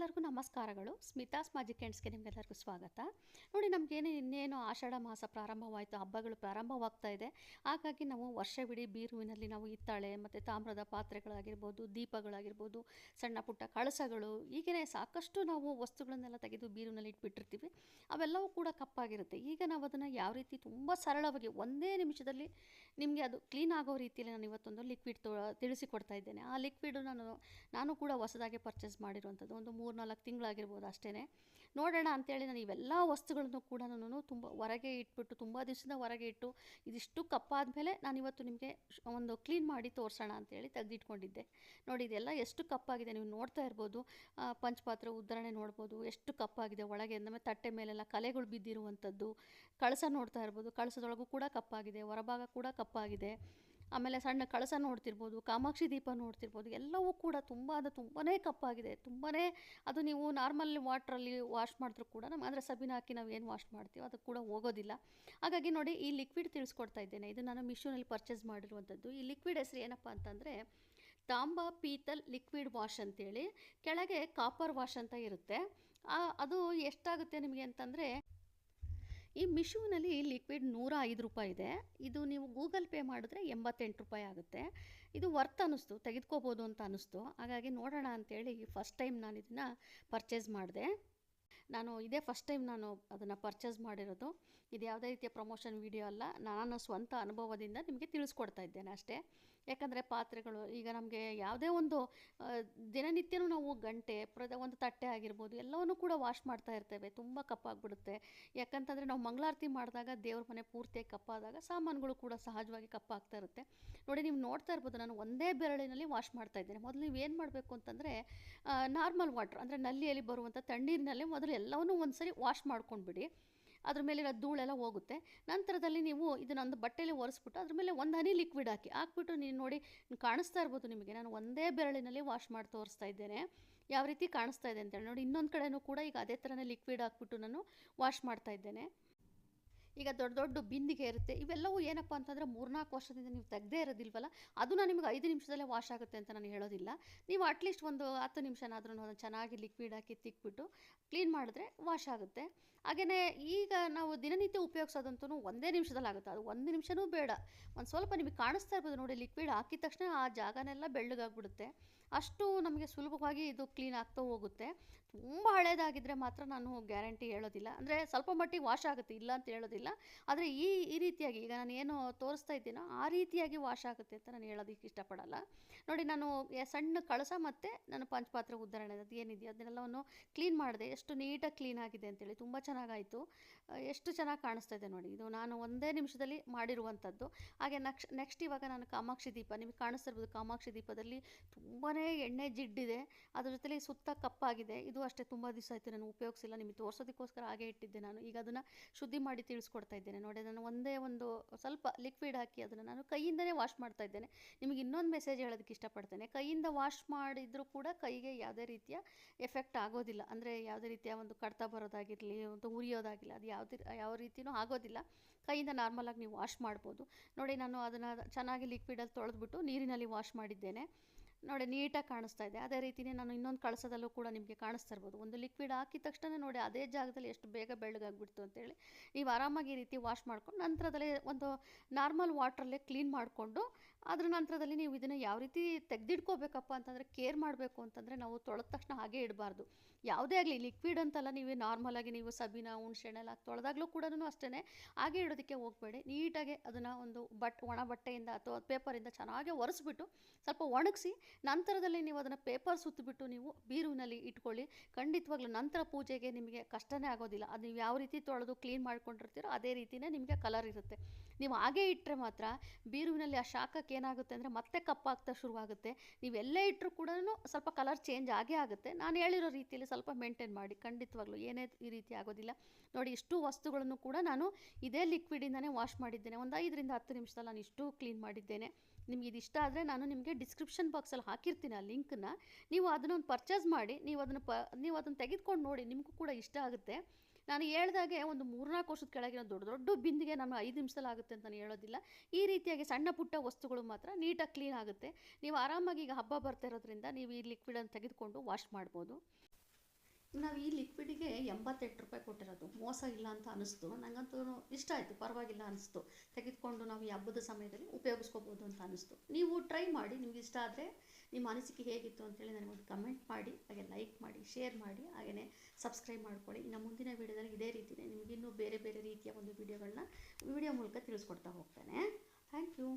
ನಿಮಗೆಲ್ಲರಿಗೂ ನಮಸ್ಕಾರಗಳು. ಸ್ಮಿತಾಸ್ ಮ್ಯಾಜಿಕ್ ಹ್ಯಾಂಡ್ಸ್ಗೆ ನಿಮಗೆಲ್ಲರಿಗೂ ಸ್ವಾಗತ. ನೋಡಿ, ನಮಗೇನು ಇನ್ನೇನು ಆಷಾಢ ಮಾಸ ಪ್ರಾರಂಭವಾಯಿತು, ಹಬ್ಬಗಳು ಪ್ರಾರಂಭವಾಗ್ತಾ ಇದೆ. ಹಾಗಾಗಿ ನಾವು ವರ್ಷವಿಡೀ ಬೀರುವಿನಲ್ಲಿ ನಾವು ಹಿತ್ತಾಳೆ ಮತ್ತು ತಾಮ್ರದ ಪಾತ್ರೆಗಳಾಗಿರ್ಬೋದು, ದೀಪಗಳಾಗಿರ್ಬೋದು, ಸಣ್ಣ ಪುಟ್ಟ ಕಳಸಗಳು ಹೀಗೆ ಸಾಕಷ್ಟು ನಾವು ವಸ್ತುಗಳನ್ನೆಲ್ಲ ತೆಗೆದು ಬೀರುವಿನಲ್ಲಿ ಇಟ್ಬಿಟ್ಟಿರ್ತೀವಿ. ಅವೆಲ್ಲವೂ ಕೂಡ ಕಪ್ಪಾಗಿರುತ್ತೆ. ಈಗ ನಾವು ಅದನ್ನು ಯಾವ ರೀತಿ ತುಂಬ ಸರಳವಾಗಿ ಒಂದೇ ನಿಮಿಷದಲ್ಲಿ ನಿಮಗೆ ಅದು ಕ್ಲೀನ್ ಆಗೋ ರೀತಿಯಲ್ಲಿ ನಾನು ಇವತ್ತೊಂದು ಲಿಕ್ವಿಡ್ ತಿಳಿಸಿಕೊಡ್ತಾ ಇದ್ದೇನೆ. ಆ ಲಿಕ್ವಿಡು ನಾನು ನಾನು ಕೂಡ ಹೊಸದಾಗಿ ಪರ್ಚೇಸ್ ಮಾಡಿರುವಂಥದ್ದು ಒಂದು ಮೂರು ನಾಲ್ಕು ತಿಂಗಳಾಗಿರ್ಬೋದು ಅಷ್ಟೇ ನೋಡೋಣ ಅಂತೇಳಿ ನಾನು ಇವೆಲ್ಲ ವಸ್ತುಗಳನ್ನು ಕೂಡ ನಾನು ತುಂಬ ಹೊರಗೆ ಇಟ್ಬಿಟ್ಟು, ತುಂಬ ದಿವಸದಿಂದ ಹೊರಗೆ ಇಟ್ಟು, ಇದಿಷ್ಟು ಕಪ್ಪಾದ ಮೇಲೆ ನಾನು ಇವತ್ತು ನಿಮಗೆ ಒಂದು ಕ್ಲೀನ್ ಮಾಡಿ ತೋರಿಸೋಣ ಅಂತೇಳಿ ತೆಗೆದಿಟ್ಕೊಂಡಿದ್ದೆ. ನೋಡಿ, ಇದೆಲ್ಲ ಎಷ್ಟು ಕಪ್ಪಾಗಿದೆ ನೀವು ನೋಡ್ತಾ ಇರ್ಬೋದು. ಪಂಚಪಾತ್ರೆ ಉದ್ಧರಣೆ ನೋಡ್ಬೋದು, ಎಷ್ಟು ಕಪ್ಪಾಗಿದೆ ಒಳಗೆ ನಮ್ಮ ತಟ್ಟೆ ಮೇಲೆಲ್ಲ ಕಲೆಗಳು ಬಿದ್ದಿರುವಂಥದ್ದು, ಕಳಸ ನೋಡ್ತಾ ಇರ್ಬೋದು, ಕಳಸದೊಳಗೂ ಕೂಡ ಕಪ್ಪಾಗಿದೆ, ಹೊರಭಾಗ ಕೂಡ ಕಪ್ಪಾಗಿದೆ. ಆಮೇಲೆ ಸಣ್ಣ ಕಳಸ ನೋಡ್ತಿರ್ಬೋದು, ಕಾಮಾಕ್ಷಿ ದೀಪ ನೋಡ್ತಿರ್ಬೋದು, ಎಲ್ಲವೂ ಕೂಡ ತುಂಬ ಅದು ತುಂಬಾ ಕಪ್ಪಾಗಿದೆ. ತುಂಬಾ ಅದು ನೀವು ನಾರ್ಮಲ್ ವಾಟ್ರಲ್ಲಿ ವಾಶ್ ಮಾಡಿದ್ರೂ ಕೂಡ ನಮ್ಮ ಅಂದರೆ ಸಬಿನ ಹಾಕಿ ನಾವು ಏನು ವಾಶ್ ಮಾಡ್ತೀವೋ ಅದು ಕೂಡ ಹೋಗೋದಿಲ್ಲ. ಹಾಗಾಗಿ ನೋಡಿ ಈ ಲಿಕ್ವಿಡ್ ತಿಳಿಸ್ಕೊಡ್ತಾ ಇದ್ದೇನೆ. ಇದು ನಾನು ಮಿಶೋನಲ್ಲಿ ಪರ್ಚೇಸ್ ಮಾಡಿರುವಂಥದ್ದು. ಈ ಲಿಕ್ವಿಡ್ ಹೆಸರು ಏನಪ್ಪ ಅಂತಂದರೆ ತಾಂಬ ಪೀತಲ್ ಲಿಕ್ವಿಡ್ ವಾಶ್ ಅಂತೇಳಿ. ಕೆಳಗೆ ಕಾಪರ್ ವಾಶ್ ಅಂತ ಇರುತ್ತೆ. ಅದು ಎಷ್ಟಾಗುತ್ತೆ ನಿಮಗೆ ಅಂತಂದರೆ ಈ ಮಿಶೋನಲ್ಲಿ ಲಿಕ್ವಿಡ್ ನೂರ ಐದು ರೂಪಾಯಿ ಇದೆ. ಇದು ನೀವು ಗೂಗಲ್ ಪೇ ಮಾಡಿದ್ರೆ ಎಂಬತ್ತೆಂಟು ರೂಪಾಯಿ ಆಗುತ್ತೆ. ಇದು ವರ್ತ್ ಅನ್ನಿಸ್ತು, ತೆಗೆದುಕೋಬೋದು ಅಂತ ಅನ್ನಿಸ್ತು. ಹಾಗಾಗಿ ನೋಡೋಣ ಅಂತೇಳಿ ಫಸ್ಟ್ ಟೈಮ್ ನಾನು ಇದನ್ನು ಪರ್ಚೇಸ್ ಮಾಡಿದೆ. ನಾನು ಇದೇ ಫಸ್ಟ್ ಟೈಮ್ ನಾನು ಅದನ್ನು ಪರ್ಚೇಸ್ ಮಾಡಿರೋದು. ಇದು ಯಾವುದೇ ರೀತಿಯ ಪ್ರಮೋಷನ್ ವಿಡಿಯೋ ಅಲ್ಲ. ನಾನು ಸ್ವಂತ ಅನುಭವದಿಂದ ನಿಮಗೆ ತಿಳಿಸ್ಕೊಡ್ತಾ ಇದ್ದೇನೆ ಅಷ್ಟೇ. ಯಾಕಂದರೆ ಪಾತ್ರೆಗಳು, ಈಗ ನಮಗೆ ಯಾವುದೇ ಒಂದು ದಿನನಿತ್ಯನೂ ನಾವು ಗಂಟೆ ಪ್ರದ ಒಂದು ತಟ್ಟೆ ಆಗಿರ್ಬೋದು, ಎಲ್ಲವನ್ನೂ ಕೂಡ ವಾಶ್ ಮಾಡ್ತಾ ಇರ್ತೇವೆ, ತುಂಬ ಕಪ್ಪಾಗ್ಬಿಡುತ್ತೆ. ಯಾಕಂತಂದರೆ ನಾವು ಮಂಗಳಾರತಿ ಮಾಡಿದಾಗ ದೇವ್ರ ಮನೆ ಪೂರ್ತಿಯಾಗಿ ಕಪ್ಪಾದಾಗ ಸಾಮಾನುಗಳು ಕೂಡ ಸಹಜವಾಗಿ ಕಪ್ಪಾಗ್ತಾ ಇರುತ್ತೆ. ನೋಡಿ, ನೀವು ನೋಡ್ತಾ ಇರ್ಬೋದು, ನಾನು ಒಂದೇ ಬೆರಳಿನಲ್ಲಿ ವಾಶ್ ಮಾಡ್ತಾ ಇದ್ದೇನೆ. ಮೊದಲು ನೀವು ಏನು ಮಾಡಬೇಕು ಅಂತಂದರೆ ನಾರ್ಮಲ್ ವಾಟ್ರ್ ಅಂದರೆ ನಲ್ಲಿಯಲ್ಲಿ ಬರುವಂಥ ತಣ್ಣೀರಿನಲ್ಲಿ ಮೊದಲು ಎಲ್ಲವನ್ನೂ ಒಂದ್ಸರಿ ವಾಶ್ ಮಾಡ್ಕೊಂಡ್ಬಿಡಿ. ಅದ್ರ ಮೇಲಿರೋ ಧೂಳೆಲ್ಲ ಹೋಗುತ್ತೆ. ನಂತರದಲ್ಲಿ ನೀವು ಇದನ್ನೊಂದು ಬಟ್ಟೆಯಲ್ಲಿ ಒರೆಸ್ಬಿಟ್ಟು ಅದ್ರ ಮೇಲೆ ಒಂದು ಹನಿ ಲಿಕ್ವಿಡ್ ಹಾಕಿ, ಹಾಕ್ಬಿಟ್ಟು ನೀವು ನೋಡಿ ಕಾಣಿಸ್ತಾ ಇರ್ಬೋದು ನಿಮಗೆ. ನಾನು ಒಂದೇ ಬೆರಳಿನಲ್ಲಿ ವಾಶ್ ಮಾಡಿ ತೋರಿಸ್ತಾ ಇದ್ದೇನೆ. ಯಾವ ರೀತಿ ಕಾಣಿಸ್ತಾ ಇದೆ ಅಂತೇಳಿ ನೋಡಿ, ಇನ್ನೊಂದು ಕಡೆನೂ ಕೂಡ ಈಗ ಅದೇ ಥರನೇ ಲಿಕ್ವಿಡ್ ಹಾಕ್ಬಿಟ್ಟು ನಾನು ವಾಶ್ ಮಾಡ್ತಾ ಇದ್ದೇನೆ. ಈಗ ದೊಡ್ಡ ದೊಡ್ಡ ಬಿಂದಿಗೆ ಇರುತ್ತೆ. ಇವೆಲ್ಲವೂ ಏನಪ್ಪ ಅಂತಂದರೆ ಮೂರ್ನಾಲ್ಕು ವರ್ಷದಿಂದ ನೀವು ತೆಗ್ದೇ ಇರೋದಿಲ್ವಲ್ಲ? ಅದು ನಾನು ನಿಮಗೆ ಐದು ನಿಮಿಷದಲ್ಲೇ ವಾಶ್ ಆಗುತ್ತೆ ಅಂತ ನಾನು ಹೇಳೋದಿಲ್ಲ. ನೀವು ಅಟ್ಲೀಸ್ಟ್ ಒಂದು ಹತ್ತು ನಿಮಿಷನಾದ್ರೂ ಅದನ್ನು ಚೆನ್ನಾಗಿ ಲಿಕ್ವಿಡ್ ಹಾಕಿ ತಿಕ್ಬಿಟ್ಟು ಕ್ಲೀನ್ ಮಾಡಿದ್ರೆ ವಾಶ್ ಆಗುತ್ತೆ. ಹಾಗೆಯೇ ಈಗ ನಾವು ದಿನನಿತ್ಯ ಉಪಯೋಗಿಸೋದಂತೂ ಒಂದೇ ನಿಮಿಷದಲ್ಲಿ ಆಗುತ್ತೆ. ಅದು ಒಂದು ನಿಮಿಷನೂ ಬೇಡ. ಒಂದು ಸ್ವಲ್ಪ ನಿಮಗೆ ಕಾಣಿಸ್ತಾ ಇರ್ಬೋದು ನೋಡಿ ಲಿಕ್ವಿಡ್ ಹಾಕಿದ ತಕ್ಷಣ ಆ ಜಾಗನೆಲ್ಲ ಬೆಳ್ಳಗಾಗ್ಬಿಡುತ್ತೆ. ಅಷ್ಟು ನಮಗೆ ಸುಲಭವಾಗಿ ಇದು ಕ್ಲೀನ್ ಆಗ್ತಾ ಹೋಗುತ್ತೆ. ತುಂಬ ಹಳೇದಾಗಿದ್ದರೆ ಮಾತ್ರ ನಾನು ಗ್ಯಾರಂಟಿ ಹೇಳೋದಿಲ್ಲ. ಅಂದರೆ ಸ್ವಲ್ಪ ಮಟ್ಟಿಗೆ ವಾಶ್ ಆಗುತ್ತೆ, ಇಲ್ಲ ಅಂತ ಹೇಳೋದಿಲ್ಲ. ಆದರೆ ಈ ಈ ರೀತಿಯಾಗಿ ಈಗ ನಾನು ಏನು ತೋರಿಸ್ತಾ ಇದ್ದೀನೋ ಆ ರೀತಿಯಾಗಿ ವಾಶ್ ಆಗುತ್ತೆ ಅಂತ ನಾನು ಹೇಳೋದಕ್ಕೆ ಇಷ್ಟಪಡಲ್ಲ. ನೋಡಿ ನಾನು ಸಣ್ಣ ಕಳಸ ಮತ್ತು ನಾನು ಪಂಚಪಾತ್ರೆ ಉದಾಹರಣೆ ಅದು ಏನಿದೆಯೋ ಅದನ್ನೆಲ್ಲವನ್ನು ಕ್ಲೀನ್ ಮಾಡಿದೆ. ಎಷ್ಟು ನೀಟಾಗಿ ಕ್ಲೀನ್ ಆಗಿದೆ ಅಂತೇಳಿ ತುಂಬ ಚೆನ್ನಾಗಾಯಿತು. ಎಷ್ಟು ಚೆನ್ನಾಗಿ ಕಾಣಿಸ್ತಾ ಇದೆ ನೋಡಿ. ಇದು ನಾನು ಒಂದೇ ನಿಮಿಷದಲ್ಲಿ ಮಾಡಿರುವಂಥದ್ದು. ಹಾಗೆ ನೆಕ್ಸ್ಟ್ ನೆಕ್ಸ್ಟ್ ಇವಾಗ ನಾನು ಕಾಮಾಕ್ಷಿ ದೀಪ, ನಿಮಗೆ ಕಾಣಿಸ್ತಿರ್ಬೋದು ಕಾಮಾಕ್ಷಿ ದೀಪದಲ್ಲಿ ತುಂಬಾ ಎಣ್ಣೆ ಜಿಡ್ಡಿದೆ. ಅದ್ರ ಜೊತೆಲಿ ಸುತ್ತ ಕಪ್ಪಾಗಿದೆ. ಇದು ಅಷ್ಟೇ ತುಂಬ ದಿವಸ ಆಯಿತು, ನಾನು ಉಪಯೋಗಿಸಿಲ್ಲ. ನಿಮಗೆ ತೋರಿಸೋದಕ್ಕೋಸ್ಕರ ಹಾಗೆ ಇಟ್ಟಿದ್ದೆ ನಾನು. ಈಗ ಅದನ್ನು ಶುದ್ಧಿ ಮಾಡಿ ತಿಳಿಸ್ಕೊಡ್ತಾ ಇದ್ದೇನೆ. ನೋಡಿ ನಾನು ಒಂದೇ ಒಂದು ಸ್ವಲ್ಪ ಲಿಕ್ವಿಡ್ ಹಾಕಿ ಅದನ್ನು ನಾನು ಕೈಯಿಂದನೇ ವಾಶ್ ಮಾಡ್ತಾ ಇದ್ದೇನೆ. ನಿಮಗೆ ಇನ್ನೊಂದು ಮೆಸೇಜ್ ಹೇಳೋದಕ್ಕೆ ಇಷ್ಟಪಡ್ತೇನೆ. ಕೈಯಿಂದ ವಾಶ್ ಮಾಡಿದರೂ ಕೂಡ ಕೈಗೆ ಯಾವುದೇ ರೀತಿಯ ಎಫೆಕ್ಟ್ ಆಗೋದಿಲ್ಲ. ಅಂದರೆ ಯಾವುದೇ ರೀತಿಯ ಒಂದು ಕಡ್ತ ಬರೋದಾಗಿರಲಿ, ಒಂದು ಉರಿಯೋದಾಗಿಲ್ಲ, ಅದು ಯಾವುದೇ, ಯಾವ ರೀತಿಯೂ ಆಗೋದಿಲ್ಲ. ಕೈಯಿಂದ ನಾರ್ಮಲಾಗಿ ನೀವು ವಾಶ್ ಮಾಡ್ಬೋದು. ನೋಡಿ, ನಾನು ಅದನ್ನು ಚೆನ್ನಾಗಿ ಲಿಕ್ವಿಡಲ್ಲಿ ತೊಳೆದ್ಬಿಟ್ಟು ನೀರಿನಲ್ಲಿ ವಾಶ್ ಮಾಡಿದ್ದೇನೆ. ನೋಡಿ, ನೀಟಾಗಿ ಕಾಣಿಸ್ತಾ ಇದೆ. ಅದೇ ರೀತಿಯೇ ನಾನು ಇನ್ನೊಂದು ಕಳಸದಲ್ಲೂ ಕೂಡ ನಿಮಗೆ ಕಾಣಿಸ್ತಾ ಇರ್ಬೋದು ಒಂದು ಲಿಕ್ವಿಡ್ ಹಾಕಿದ ತಕ್ಷಣ ನೋಡಿ, ಅದೇ ಜಾಗದಲ್ಲಿ ಎಷ್ಟು ಬೇಗ ಬೆಳ್ಳಗಾಗ್ಬಿಡ್ತು ಅಂತೇಳಿ. ನೀವು ಆರಾಮಾಗಿ ಈ ರೀತಿ ವಾಶ್ ಮಾಡ್ಕೊಂಡು, ನಂತರದಲ್ಲಿ ಒಂದು ನಾರ್ಮಲ್ ವಾಟ್ರಲ್ಲೇ ಕ್ಲೀನ್ ಮಾಡಿಕೊಂಡು, ಅದ್ರ ನಂತರದಲ್ಲಿ ನೀವು ಇದನ್ನು ಯಾವ ರೀತಿ ತೆಗೆದಿಟ್ಕೋಬೇಕಪ್ಪ ಅಂತಂದರೆ ಕೇರ್ ಮಾಡಬೇಕು ಅಂತಂದರೆ ನಾವು ತೊಳೆದ ತಕ್ಷಣ ಹಾಗೆ ಇಡಬಾರ್ದು. ಯಾವುದೇ ಆಗಲಿ ಲಿಕ್ವಿಡ್ ಅಂತಲ್ಲ ನೀವು ನಾರ್ಮಲಾಗಿ ನೀವು ಸಬೀನ ಹುಣ್ಸೆಣ್ಣೆಲ್ಲ ತೊಳೆದಾಗಲೂ ಕೂಡ ಅಷ್ಟೇ ಹಾಗೆ ಇಡೋದಕ್ಕೆ ಹೋಗಬೇಡಿ. ನೀಟಾಗಿ ಅದನ್ನು ಒಂದು ಬಟ್, ಒಣ ಬಟ್ಟೆಯಿಂದ ಅಥವಾ ಪೇಪರಿಂದ ಚೆನ್ನಾಗಿ ಒರೆಸ್ಬಿಟ್ಟು ಸ್ವಲ್ಪ ಒಣಗಿಸಿ ನಂತರದಲ್ಲಿ ನೀವು ಅದನ್ನು ಪೇಪರ್ ಸುತ್ತಿಬಿಟ್ಟು ನೀವು ಬೀರುವಿನಲ್ಲಿ ಇಟ್ಕೊಳ್ಳಿ. ಖಂಡಿತವಾಗ್ಲೂ ನಂತರ ಪೂಜೆಗೆ ನಿಮಗೆ ಕಷ್ಟನೇ ಆಗೋದಿಲ್ಲ. ಅದು ನೀವು ಯಾವ ರೀತಿ ತೊಳೆದು ಕ್ಲೀನ್ ಮಾಡ್ಕೊಂಡಿರ್ತೀರೋ ಅದೇ ರೀತಿಯೇ ನಿಮಗೆ ಕಲರ್ ಇರುತ್ತೆ. ನೀವು ಹಾಗೆ ಇಟ್ಟರೆ ಮಾತ್ರ ಬೀರುವಿನಲ್ಲಿ ಆ ಶಾಖಕ್ಕೆ ಏನಾಗುತ್ತೆ ಅಂದರೆ ಮತ್ತೆ ಕಪ್ಪಾಗ್ತಾ ಶುರುವಾಗುತ್ತೆ. ನೀವೆಲ್ಲೇ ಇಟ್ಟರೂ ಕೂಡ ಸ್ವಲ್ಪ ಕಲರ್ ಚೇಂಜ್ ಆಗೇ ಆಗುತ್ತೆ. ನಾನು ಹೇಳಿರೋ ರೀತಿಯಲ್ಲಿ ಸ್ವಲ್ಪ ಮೇಂಟೈನ್ ಮಾಡಿ. ಖಂಡಿತವಾಗ್ಲೂ ಏನೇ ಈ ರೀತಿ ಆಗೋದಿಲ್ಲ. ನೋಡಿ, ಇಷ್ಟು ವಸ್ತುಗಳನ್ನು ಕೂಡ ನಾನು ಇದೇ ಲಿಕ್ವಿಡಿಂದನೇ ವಾಶ್ ಮಾಡಿದ್ದೇನೆ. ಒಂದು ಐದರಿಂದ ಹತ್ತು ನಿಮಿಷದಲ್ಲಿ ನಾನು ಇಷ್ಟು ಕ್ಲೀನ್ ಮಾಡಿದ್ದೇನೆ. ನಿಮಗೆ ಇಷ್ಟ ಆದರೆ ನಾನು ನಿಮಗೆ ಡಿಸ್ಕ್ರಿಪ್ಷನ್ ಬಾಕ್ಸಲ್ಲಿ ಹಾಕಿರ್ತೀನಿ ಆ ಲಿಂಕನ್ನ. ನೀವು ಅದನ್ನೊಂದು ಪರ್ಚೇಸ್ ಮಾಡಿ, ನೀವು ಅದನ್ನು ಪ, ನೀವು ಅದನ್ನು ತೆಗೆದುಕೊಂಡು ನೋಡಿ, ನಿಮಗೂ ಕೂಡ ಇಷ್ಟ ಆಗುತ್ತೆ. ನಾನು ಹೇಳ್ದಾಗೆ ಒಂದು ಮೂರ್ನಾಲ್ಕು ವರ್ಷದ ಕೆಳಗಿನ ದೊಡ್ಡ ದೊಡ್ಡ ಬಿಂದಿಗೆ ನಾನು ಐದು ನಿಮಿಷದಲ್ಲಿ ಆಗುತ್ತೆ ಅಂತ ನಾನು ಹೇಳೋದಿಲ್ಲ. ಈ ರೀತಿಯಾಗಿ ಸಣ್ಣ ಪುಟ್ಟ ವಸ್ತುಗಳು ಮಾತ್ರ ನೀಟಾಗಿ ಕ್ಲೀನ್ ಆಗುತ್ತೆ. ನೀವು ಆರಾಮಾಗಿ ಈಗ ಹಬ್ಬ ಬರ್ತಾ ಇರೋದ್ರಿಂದ ನೀವು ಈ ಲಿಕ್ವಿಡನ್ನು ತೆಗೆದುಕೊಂಡು ವಾಶ್ ಮಾಡ್ಬೋದು. ನಾವು ಈ ಲಿಕ್ವಿಡಿಗೆ ಎಂಬತ್ತೆಂಟು ರೂಪಾಯಿ ಕೊಟ್ಟಿರೋದು. ಮೋಸ ಇಲ್ಲ ಅಂತ ಅನಿಸ್ತು. ನನಗಂತೂ ಇಷ್ಟ ಆಯಿತು. ಪರವಾಗಿಲ್ಲ ಅನಿಸ್ತು. ತೆಗೆದುಕೊಂಡು ನಾವು ಈ ಹಬ್ಬದ ಸಮಯದಲ್ಲಿ ಉಪಯೋಗಿಸ್ಕೋಬೋದು ಅಂತ ಅನಿಸ್ತು. ನೀವು ಟ್ರೈ ಮಾಡಿ. ನಿಮ್ಗೆ ಇಷ್ಟ ಆದರೆ ನಿಮ್ಮ ಅನಿಸಿಕೆ ಹೇಗಿತ್ತು ಅಂತೇಳಿ ನನಗೊಂದು ಕಮೆಂಟ್ ಮಾಡಿ. ಹಾಗೆ ಲೈಕ್ ಮಾಡಿ ಶೇರ್ ಮಾಡಿ. ಹಾಗೆಯೇ ಸಬ್ಸ್ಕ್ರೈಬ್ ಮಾಡ್ಕೊಳ್ಳಿ. ಇನ್ನು ಮುಂದಿನ ವೀಡಿಯೋದಲ್ಲಿ ಇದೇ ರೀತಿಯೇ ನಿಮಗಿನ್ನೂ ಬೇರೆ ಬೇರೆ ರೀತಿಯ ಒಂದು ವೀಡಿಯೋಗಳನ್ನ ವಿಡಿಯೋ ಮೂಲಕ ತಿಳಿಸ್ಕೊಡ್ತಾ ಹೋಗ್ತೇನೆ. Thank you